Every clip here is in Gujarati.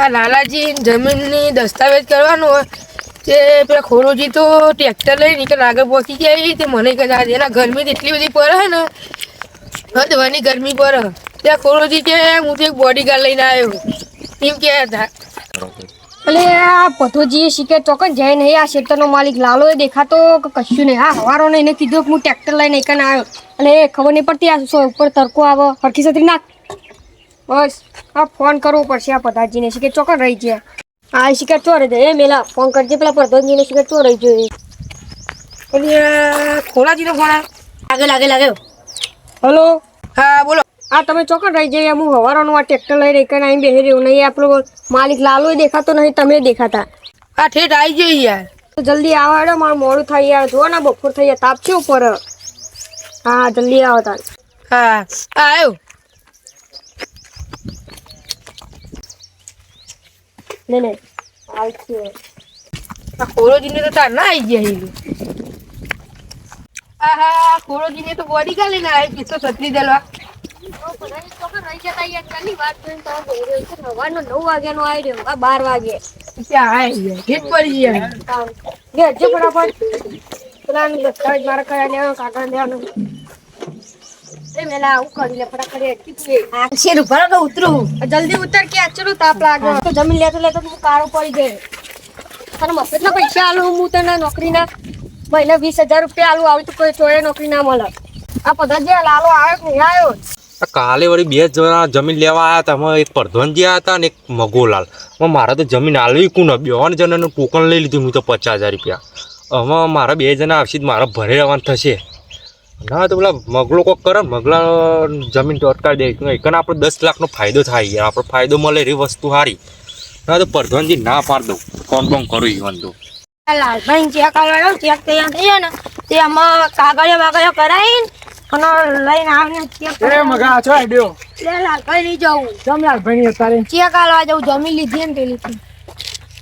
આ લાલાજી જમીનની દસ્તાવેજ કરવાનો હોય તે પેલા ખોરોજી તો ટ્રેક્ટર લઈ કે આગળ પહોંચી જાય તે મને કદાચ એના ગરમી એટલી બધી પડે ને, હદવાની ગરમી પડે. ત્યાં ખોરોજી કે, હું તો એક બોડીગાર્ડ લઈને આવ્યો. એમ કે હતા. એટલે આ પથોજીએ શીખે ચોક્કસ જાય નહીં, આ ક્ષેત્રનો માલિક લાલો એ દેખાતો કશું નહીં. હા હવારો એને કીધું કે હું ટ્રેક્ટર લઈને એકને આવ્યો. એટલે ખબર નહીં પડતી આ ઉપર તરકો આવે, હરખી સતરી નાખ બસ આ ફોન કરવો પડશે આ પધારજીને. શીખે ચોકન રહી છે આ શીખે ચો રહી એ મેલા ફોન કરજે પેલા પ્રધાનજીને શીખે ચો રહી જોઈએ એટલે ખોરાજીનો ફોન લાગે લાગે લાગે. હલો? હા બોલો. આ તમે ચોકન રહી જાય હું હવારોનું આ ટ્રેક્ટર લઈ રહી કરીને અહીં બેસી રહ્યું. નહીં આપણો માલિક લાલો દેખાતો નહીં તમે દેખાતા. આ ઠેઠ આવી જઈએ યાર. તો જલ્દી આવો હેડો મારું મોડું થઈ યાર. જુઓ ને બપોર થઈ ગયા. તાપ છે ઉપર. હા જલ્દી આવો તાર. હા આવ્યો લે ને આવશે આ ખોરોજીને તો તાર ના આવી ગયા એ આહા હા ખોરોજીને તો બોડીગાર્ડ ના આવી કિસ્સો છત્રી દેલવા બાર વાગે. ફટાફટ. પેલા મારા જલ્દી ઉતર કે આચરું તાપ લાગે. તો જમીન લેતો લેતો તું કાળો પડી જાય. તને મફતના પૈસા આલું હું તને નોકરીના મહિને વીસ હજાર રૂપિયા આલું આવી તો કોઈ ચોયે નોકરી ના મળે. આ બધા જે લાલો આવ્યો નહીં આવ્યો? કાલે વળી બે જણા જમીન લેવા આવ્યા હતા. અમે એક પ્રધાનજી આવ્યા હતા અને એક મગોલાલ. મારે તો જમીન આલવી કું બેવાન જણાનું ટોકન લઈ લીધું હું તો પચાસ હજાર રૂપિયા. હવે મારા બે જણા આવશે મારા ભરે રહેવાનું થશે. ના તો પેલા મગલો કોક કરે ને, મગલા જમીન તો અટકાવી દે. એકને આપણે દસ લાખનો ફાયદો થાય યાર. આપણો ફાયદો મળે એ વસ્તુ સારી ના તો પ્રધાનજી ના પાડ દઉં. કોણ કોણ કરું ઈવન તો આ લાલભાઈ ચેક આવ્યો ચેક તૈયાર થઈ ને તે આમાં કાગળિયા વાગળિયા કરાવીને અને લઈને આવીને ચેક એ મગા છો આડ્યો લે લાલભાઈ લઈ જાઉં. જમ લાલભાઈ ભાઈ અત્યારે ચેક આલવા જાઉં જમીન લીધી ને પેલી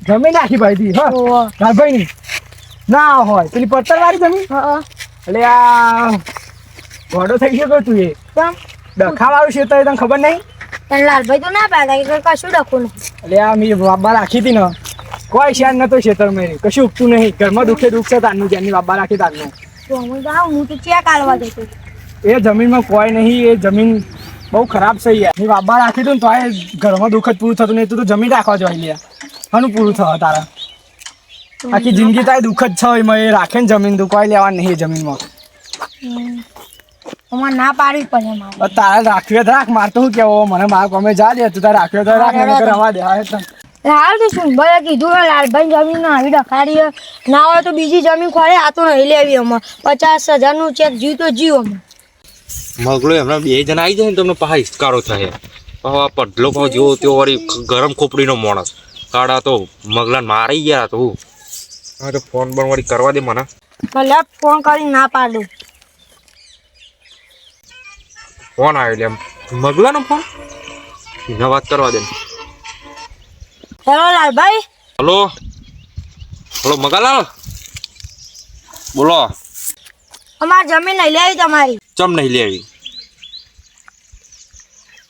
જમીન નાખી ભાઈ દી હા? લાલભાઈ ની ના હોય. પેલી પત્તર વાળી જમીન એટલે આ ઘોડો થઈ ગયો તું એ? ડખા વાળું છે તને ખબર નહીં? પણ લાલભાઈ તો ના પાડે કે કશું ડખું નહીં. એટલે આ મેં બાબા રાખી હતી ને કોઈ શેર નતો ખેતર મેં કશું ઉગતું નહીં. ઘરમાં દુખે દુખ છે તારનું જેની બાબા રાખી તારનું. હું તો ચેક આલવા જતો એ જમીનમાં કોઈ નહીં એ જમીન બહુ ખરાબ છે યાર. મેં બાબા રાખી હતું ને તો ઘરમાં દુઃખ જ પૂરું થતું નહીં. તું તો જમીન રાખવા જોઈએ યાર હનું પૂરું થવા તારા. આખી જિંદગી તારે દુઃખ જ છે એમાં એ રાખે ને જમીન તું કોઈ લેવા નહીં જમીનમાં. અમાર ના પાડવી પડે મારે તારે રાખ્યો તો રાખ માર તો શું કેવો? મને માર કોમે જા દે તું તારે રાખ્યો તો રાખ નહીં રવા દે હા તને હાલ તો શું ભાઈ કીધું ને લાલભાઈ જમીન આવી ડખાડી ના હોય તો બીજી જમીન ખોરે આ તો નહીં લેવી અમે પચાસ હજારનું ચેક જીવ તો જીવ અમે મગલો હમણાં બે જણા આવી જાય ને તમને પાછા હિસ્કારો થાય. હવે પડલો ભાવ જેવો તેવો વળી ગરમ ખોપડીનો માણસ. કાળા તો મગલાને મારી ગયા તો. હું તો ફોન પણ વળી કરવા દે મને. ભલે ફોન કરી ના પાડું. ફોન આવ્યો એટલે એમ. મગલાનો ફોન એને વાત કરવા દે. Hello Lalbhai? Hello? Hello Magalal? બોલો. અમાર જમીન નહીં લેવી તમારી. ચમ નહીં લેવી?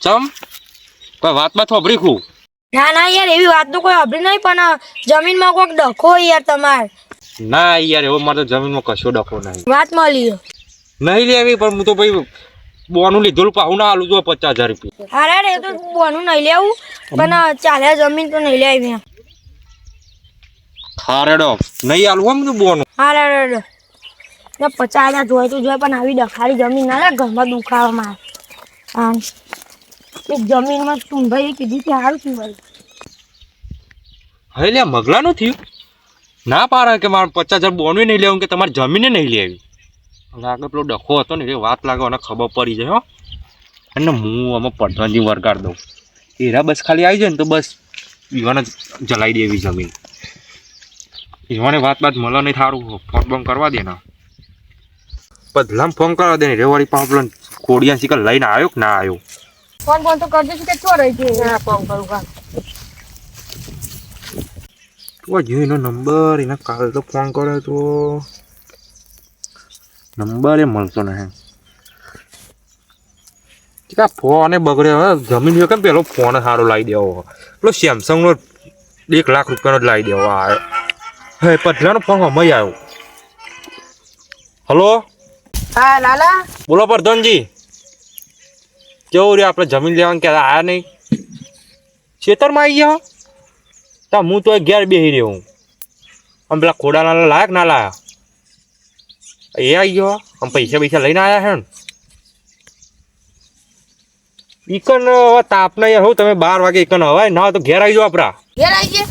ચમ? કોઈ વાતમાં થોભરી ખું? ના ના યાર એવી વાત તો કોઈ અભરી નહીં પણ જમીનમાં કોઈક ડખો યાર તમારે. ના યાર એવો મારે જમીન જમીનમાં કશો ડખો નહીં. વાત મળી નહીં લેવી પણ હું તો ભાઈ બોનું લીધું પાહું ના આલું જો પચાસ હજાર રૂપિયા. અરે એ તો બોનું નહીં લેવું પણ ચાલે જમીન તો નહીં લેવી હારેડો નહીં આલું એમ તો બોનું. હારેડો ને પચાસ હજાર જોઈ તો જોઈએ પણ આવી ડખાડી જમીન ના ઘરમાં દુખાવામાં એક જમીનમાં ભાઈ કીધું કે સારું શું ભાઈ. હવે લે મગલાનું થયું? ના પાડે કે મારે પચાસ હજાર બોનવી નહીં લેવું કે તમારે જમીને નહીં લેવી. આગળ પેલો ડખો હતો ને એ વાત લાગે અને ખબર પડી જાય હો. અને હું આમાં પ્રધાનજી વરગાડ દઉં. એરા બસ ખાલી આવી જાય ને તો બસ યુવાને જલાઈ દે એવી જમીન. યુવાને વાત બાત મળે નહીં થારું ફોન બોન કરવા દે ને. બદલામ ફોન કરવા દે ને રેવાળી પાવ પેલો કોડિયા શીખર લઈને આવ્યો કે ના આવ્યો? ફોન ફોન તો કરજો છું કે છો રહી છે ફોન કરું તો એનો નંબર એને કાલ તો ફોન કર્યો તો નંબર એ મળતો નહીં કા ફોન બગડ્યો હવે જમીન જો કેમ પેલો ફોન સારો લાવી દેવો પેલો સેમસંગનો એક લાખ રૂપિયાનો જ લાવી દેવો આ હે પટલાનો ફોન હમણાં આવ્યો હલો હા લાલા બોલો પ્રધાનજી કેવું રહ્યું આપણે જમીન લેવાનું ક્યારે આવ્યા નહીં ખેતરમાં આવી ગયા તા હું તો ઘેર બેસી રહ્યો હું. આમ પેલા ખોડાના લાયક ના લાયા. એ આવી ગયો આમ પૈસા પૈસા લઈને આવ્યા છે ને. ઈકન હવે તાપના યાર હું તમે બાર વાગે ઇકન હવાય ના હોય તો ઘેર આવી જાઓ આપણા ઘેર આવી ગયા.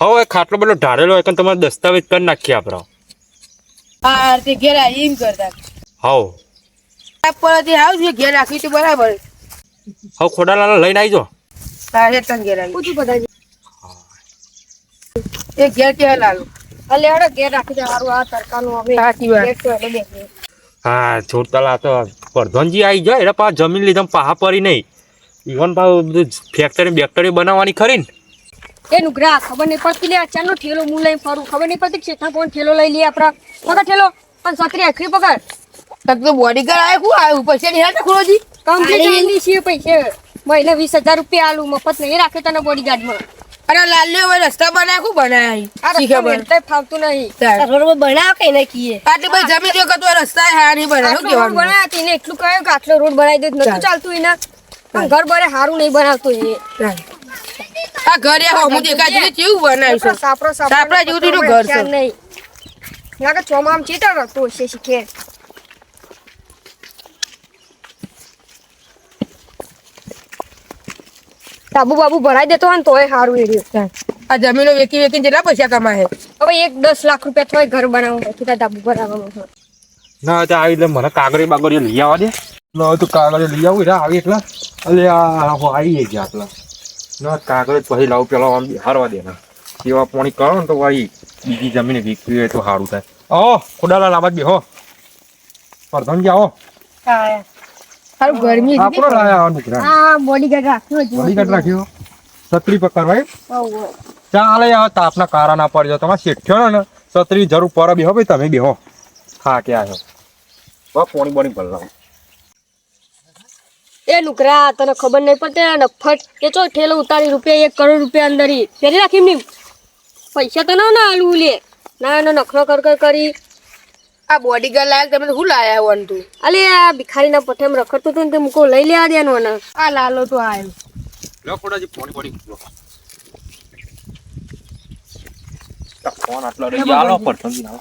હવે ખાટલો બધો ઢાળેલો એકન તમારે દસ્તાવેજ કરી નાખીએ આપણા હા તે ઘેર આવી એમ કરતા. હવ પરથી આવજો ઘેર રાખી તો બરાબર. હવે ખોડાના લઈને આવી જાઓ તારે તને ઘેર આવી પૂછું બધાજી એ ઘેર ક્યાં લાલો અલે હડો ઘેર રાખી દે હારું આ તડકાનું હવે. સાચી વાત. હા છોડતાલા તો પ્રધાનજી આવી જાય એટલે પાછા જમીન લીધા પાહા પડી નહીં. ઈવન પાછું બધું ફેક્ટરી બેક્ટરી બનાવવાની ખરી ને. એ નુગરા ખબર નહીં પડતી લે અચાનક ઠેલો મું લઈને ફરું. ખબર નહીં પડતી કે શેઠા પણ ઠેલો લઈ લે આપણા. પકડ ઠેલો. પણ સકરી આખરી પકડ. તક તો બોડીગાર્ડ આવ્યો હું આવ્યું પૈસા નહીં હતા ખોલોજી કમ્પ્લીટ આલી છીએ પૈસે. મહિને વીસ હજાર રૂપિયા આલું મફત નહીં રાખે તને બોડીગાર્ડમાં અરે લાલ્યો હવે રસ્તા બનાવ્યા શું બનાવ્યા આ શીખે રસ્તો ફાવતું નહીં. રોડ બનાવ કઈ નહીં કીએ? આટલી બધી જમીન જો કતો રસ્તા હા નહીં બનાવ્યો કેવાનું બનાવ્યા તેને એટલું કહ્યું કે આટલો રોડ બનાવી દે નતું ચાલતું એના. પણ ઘર બરે સારું નહીં બનાવતું એ. આ ઘરે હમું દેખાય છે કેવું બનાવ્યું છે? સાપરો સાપરા જેવું તો ઘર છે. નહીં. લાગે ચોમામ ચીતર રસ્તો છે શીખે. સાબુ બાબુ ભરાઈ દેતો હોય ને તોય સારું એ રહ્યું. આ જમીનો વેકી વેકીને કેટલા પૈસા કમાય હવે એક દસ લાખ રૂપિયા થાય ઘર બનાવવું હોય તો ડાબુ ભરાવવાનું ના તો આવી એટલે મને કાગળી બાગળી લઈ આવવા દે. ના તો કાગળી લઈ આવું એટલે આવી એટલા અલે આ હો આવી ગયા એટલા ના કાગળ પછી લાવું પેલા આમ હારવા દે ના. સેવા પાણી કરો ને તો ભાઈ બીજી જમીન વીકવી હોય તો સારું થાય. આવો ખોડાલા લાંબા જ બેહો. હો આવો સારું ગરમી આપણો લાયા નીકળ્યા હા બોડીગાર્ડ રાખ્યો બોડીગાર્ડ રાખ્યો છત્રી પકડ ભાઈ. હોવ, હોવ. ચાલે યાર તાપના કારા ના પડજો. તમે શેઠ્યો ને છત્રી જરૂર પર બેહો ભાઈ તમે બેહો. હા કે આવ્યો બસ પોણી બોણી ભર લાવો એ નુકરા તને ખબર નહીં પડતી નફટ કે ચો ઠેલો ઉતારી રૂપિયા એક કરોડ રૂપિયા અંદર. ફેરી રાખી નહીં પૈસા તો ના ના આલુ લે. ના એનો નખરો કર કરી. આ બોડીગાર્ડ લાયક તમે તો શું લાયા હોન તું? અલે આ ભિખારીના પઠેમ રખડતું ને તે મૂકો લઈ લેવા દેવાનું અને. આ લાલો તો આયો લો ખોડાજી પોણી પડી લો. ફોન આટલો રે આલો પર સમજી આવો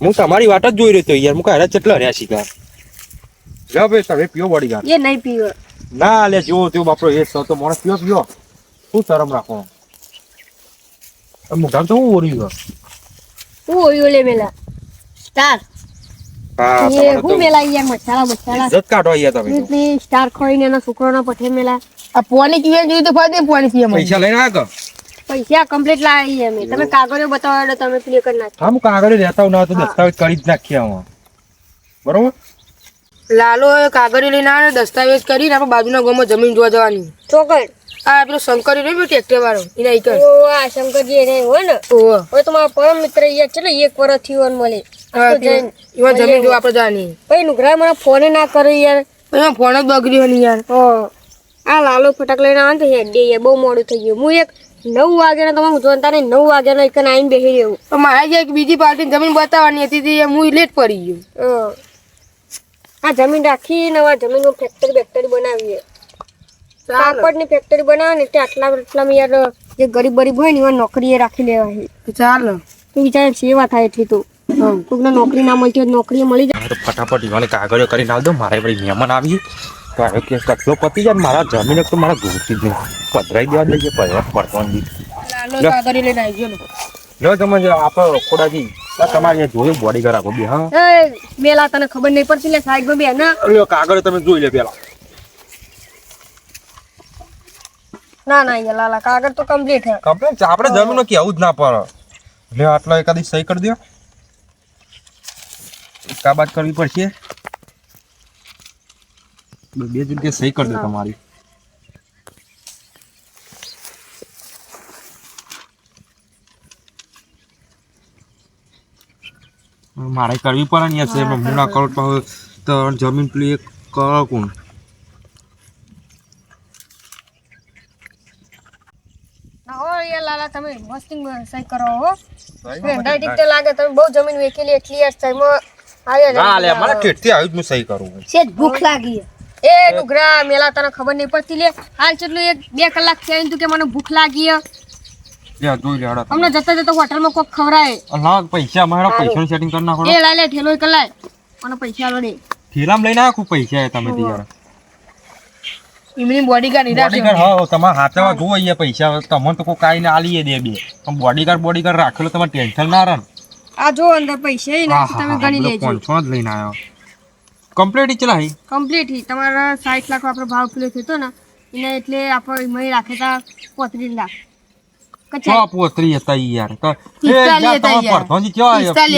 હું તમારી વાત જ જોઈ રહ્યો તો યાર. મુકા હેરા ચટલા રહ્યા શિકાર લો ભાઈ તમે પીઓ બોડીગાર્ડ એ નહીં પીઓ. ના લે જો તેવો બાપરો એ સૌ તો માણસ પીઓ પીઓ. શું શરમ રાખો? મુઢામ તો હું ઓરી ગયો હું ઓયો લે મેલા સ્ટાર એ હું મેલા યાર મસાલા મસાલા જત કાઢો અહીંયા તમે તો. સ્ટાર ખોઈને એના છોકરાના પઠે મેલા આ પાણી કીએ જોયું તો ફાદે પાણી કીએ પૈસા લઈને આગ પૈસા કમ્પ્લીટ લાવી અમે તમે કાગળો બતાવો તમે ક્લિયર કરી નાખો હા હું કાગળો લેતા હું ના તો દસ્તાવેજ કરી જ નાખ્યા હું બરોબર લાલો કાગળો લઈને આવે દસ્તાવેજ કરીને આપણે બાજુના ગામમાં જમીન જોવા જવાની ચોકડ આ પેલો શંકર રહ્યો ટ્રેક્ટર વાળો એના એક ઓ આ શંકરજી એને હોય ને? ઓ હવે તો મારા પરમ મિત્ર યાર ચલો એક વર્ષ થયું મળે. હા, જમીન જો આપણે જવાની ભાઈ નુકરા મને ફોને ના કરે યાર. એમાં ફોન જ બગડ્યો ને યાર. હો આ લાલો ફટાક લઈને આવે ને હેડે યાર બહુ મોડું થઈ ગયું. હું એક નવ વાગ્યાના તમારું જોતા ને નવ વાગ્યાના એક આવીને બેસી રહ્યું તો મારે જે એક બીજી પાર્ટી જમીન બતાવવાની હતી તે હું લેટ પડી ગયું. આ જમીન રાખી નવા જમીનમાં ફેક્ટરી બેક્ટરી બનાવીએ. કાપડની ફેક્ટરી બનાવે ને તે આટલા આટલામાં યાર જે ગરીબ ગરીબ હોય ને એવા નોકરી એ રાખી લેવાય ચાલો. તું વિચાર સેવા થાય એટલી તો. કોકને નોકરી ના મળતી હોય નોકરી મળી જાય. તો ફટાફટ ઈવાને કાગળિયો કરીને આવ દો. મારે વળી મહેમાન આવી તો આવ્યો કેસ કચરો પતી જાય મારા જમીન તો મારા ગોતી જ નહીં. પધરાઈ દેવા દઈએ પડવા પડવાની લાલો કાગળિયો લઈને આવી ગયો ને. લો તમે જો આપણો ખોડાજી. તમારે જોયું બોડી કર આપો બે હા? મેલા તને ખબર નહીં પડતી લે સાહેબ બે ના કાગળ તમે જોઈ લે પેલા. ના ના યાર લાલા કાગળ તો કમ્પ્લીટ હે કમ્પ્લેન આપણે જમીનો કેવું જ ના પડે. લે આટલો એકાદી સહી કરી દો કાબાત કરવી પડશે. બે જગ્યાએ સહી કરી દો તમારી. મારે કરવી પડે ને યાર સાહેબ હું ના કરું તો જમીન પેલી એક કરો કોણ. હો યાર લાલા તમે મસ્તી સહી કરો હો. વેંડાઈ ઠીક લાગે તમે બહુ જમીન વેચેલી એટલી યાર સહીમાં આવ્યા ના લે મારે ઠેઠથી આવ્યું જ હું સહી કરું સેજ ભૂખ લાગી. એ નુગરા મેલા તને ખબર નહીં પડતી લે. હાલ ચેટલું એક બે કલાક થયા તું કે મને ભૂખ લાગી. લે જોઈ લે અમને જતા જતા હોટલમાં કોક ખવરાય ના પૈસા મારા પૈસાનું સેટિંગ કરી નાખો એ લાય ઠેલો કલાય. મને પૈસા દે. લઈને આખું પૈસા તમે એમની બોડીગાર્ડ બોડીગાર્ડ હા તમારા હાથમાં જોવો અહીંયા પૈસા. તમને તો કોઈ કાંઈ ના આલીએ દે બે. પણ બોડીગાર્ડ બોડીગાર્ડ રાખેલો તમારે ટેન્શન ના રહે આ જો અંદર પૈસા એ હા, તમે ગણી લેજો. પાંચસો જ લઈને આવ્યો. કમ્પ્લીટ ચલાવી? કમ્પ્લીટ તમારા સાઠ લાખ આપણો ભાવ પેલો થતો ને એને એટલે આપણે મહી રાખેતા 35 લાખ. છ પોતરી હતા તો એ યાર? પિસ્તાલી હતા,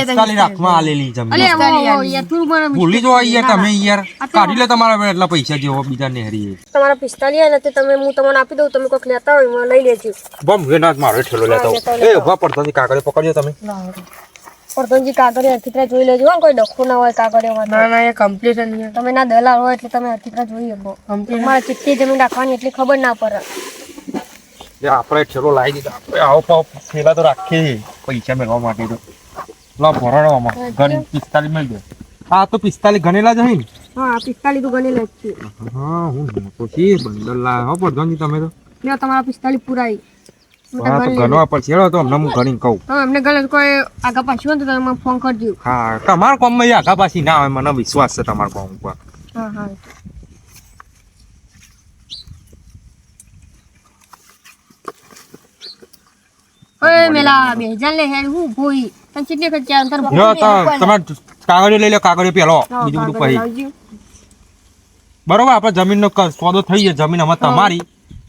પિસ્તાલી આલેલી જમીન અલે ઓ, ઓ, યાર થોડું મને ભૂલી જો યાર તમે યાર કાઢી લે તમારા એટલા પૈસા જેવો બીજા નેહરી તમારા પિસ્તાલીસ ને તે તમે હું તમને આપી દઉં તમે કોઈક લેતા હોય એમાં લઈ લેજો બમ વેના મારો ઠેલો લેતા આવો. એ ઊભા પડતોજી કાગળ પકડજો તમે પ્રધાનજી કાગળિયા હરખીતરા જોઈ લેજો કોઈ ડખો ના હોય કાગળિયામાં ના ના એ કમ્પ્લીટ નહીં તમે ના દલાલ હોય એટલે તમે હરખીતરા જોઈ શકો કમ્પ્લીટ તમારે કેટલી જમીન રાખવાની એટલી ખબર ના પડે આપણે ઠેલો લાવી દીધો. આપણે આવો પાવ તો રાખીએ. પૈસા મેળવવા માટે તો. લા ભરાણો આમાં. ગણ પિસ્તાલીસ મળી દે હા તો પિસ્તાલીસ ગણેલા જ ને? હા પિસ્તાલીસ તો ગણેલા જ છે. હા હું મોટો છીએ બંડલ લાવ્યો હો તમે તો. લ્યો તમારા પિસ્તાલીસ પૂરાઈ હા તો ગણવા પડશે. હેડો તો અમને હું ગણીને કહું. હા કોઈ આગા પાછી હોય ને તો તમે ફોન કરજો. હા તમારા કોમમાં આગા પાછી ના આવે મને વિશ્વાસ છે તમારા કોમ ઉપર. હા હા. ઓય મેલા બે હજાર લે હેડ હું ભોઈ. તને કેટલી વખત અંતર જો તો તમે કાગળિયો લઈ લો કાગળિયો પેલો બીજું બધું પછી. બરોબર આપણે જમીનનો ક- સોદો થઈ ગયો જમીન અમારે તમારી.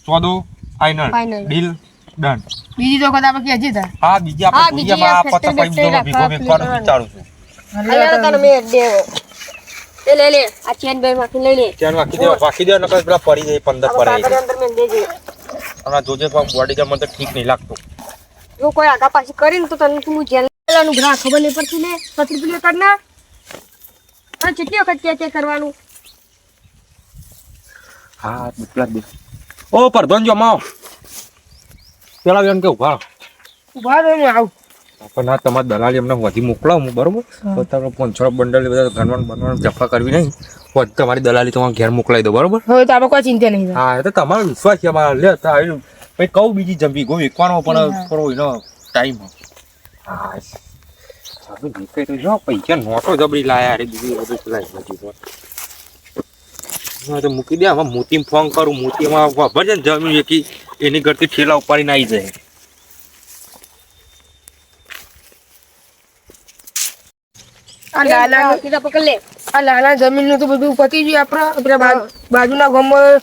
સોદો ફાઇનલ ડીલ ડન બીજી તો વખત આપણે ક્યાં જતા? હા બીજી આપણે બીજી માં પત્તા બીજો factory ભેગો રાખવા વેચવાનું વિચારું છું. અલ્યા તને મે દેવો. એ લે લે. આ ચેન બે માંથી લઈ લે. ચેન વાકી દેવા વાકી દેવા નકર પેલા પડી જાય પંદર પર આવી જાય અંદર મે દેજે. અને જોજે બોડી કે મને ઠીક નહીં લાગતું. જો કોઈ આગા પાછી કરીને તો તને તું જેલ લેવાનું ગ્રાહ ખબર નહીં પડતી ને? સત્રી પેલી કર ના અને કેટલી વખત કે તે કરવાનું? હા પેલા દે ઓ પરધોન જો માવ. પેલા બેન કે ઊભા ઊભા રહો હું આવું. પણ ના તમારા દલાલી અમને વધી મોકલાવું હું બરોબર? તો તમે પાંચસો બંડલ બધા ગણવાનું બનવાનું જફા કરવી નહીં. વધી તમારી દલાલી તમારે ઘેર મોકલાવી દો બરોબર? હવે તો આપણે કોઈ ચિંતા નહીં હા તો તમારો વિશ્વાસ છે અમારા લે તો આવ્યું પછી કહું બીજી જમવી ગો કોનો પણ થોડો એનો ટાઈમ હા સારું તો જો પૈસા નોટો જબરી લાયા અરે બીજું બધું ચલાય બધી તો. મૂકી દે આમાં મોતી ફોન કરું મોતીમાં ખબર છે ને જમીન એકી એની ઘરથી ઠેલા ઉપાડીને આવી જાય. આ લાલા કીધા પકડ લે. આ લાલા જમીનનું તો બધું પતી ગયું આપડે આપડે બાજુના ગામમાં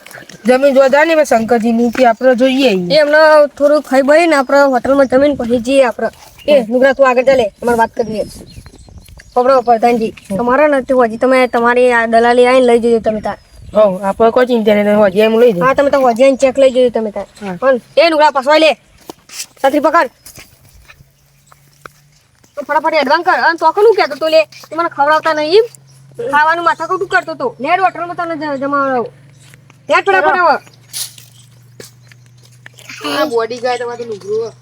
જમીન જોતા ને શંકરજીની કે આપડે જોઈએ. એમને થોડું ખાઈ ભાઈ ને આપણે હોટલમાં જમીન પછી જઈએ આપડે એ નુગરા તું આગળ ચાલે અમારે વાત કરી લઈએ પકડો પ્રધાનજી. તમારા નથી હોજી તમે તમારી આ દલાલી આવીને લઈ જજો તમે તાર હઉ આપણે કોઈ ચિંતા નહીં હોજી એમ લઈ હા તમે તો હજી ચેક લઈ જજો તમે તાર પણ એ નુગરા પસવાઈ લે. છત્રી પકડ. તો ફટાફટ એડવાન્સ કર. અને તો કનું કહેતો તો લે? મને ખવડાવતા નહીં ખાવાનું માથા કુટું કરતો તો. લેડ હોટલમાં તને જ- ત્યાં લેડ ફટાફટ આ બોડી ગાય તમારું નુકરું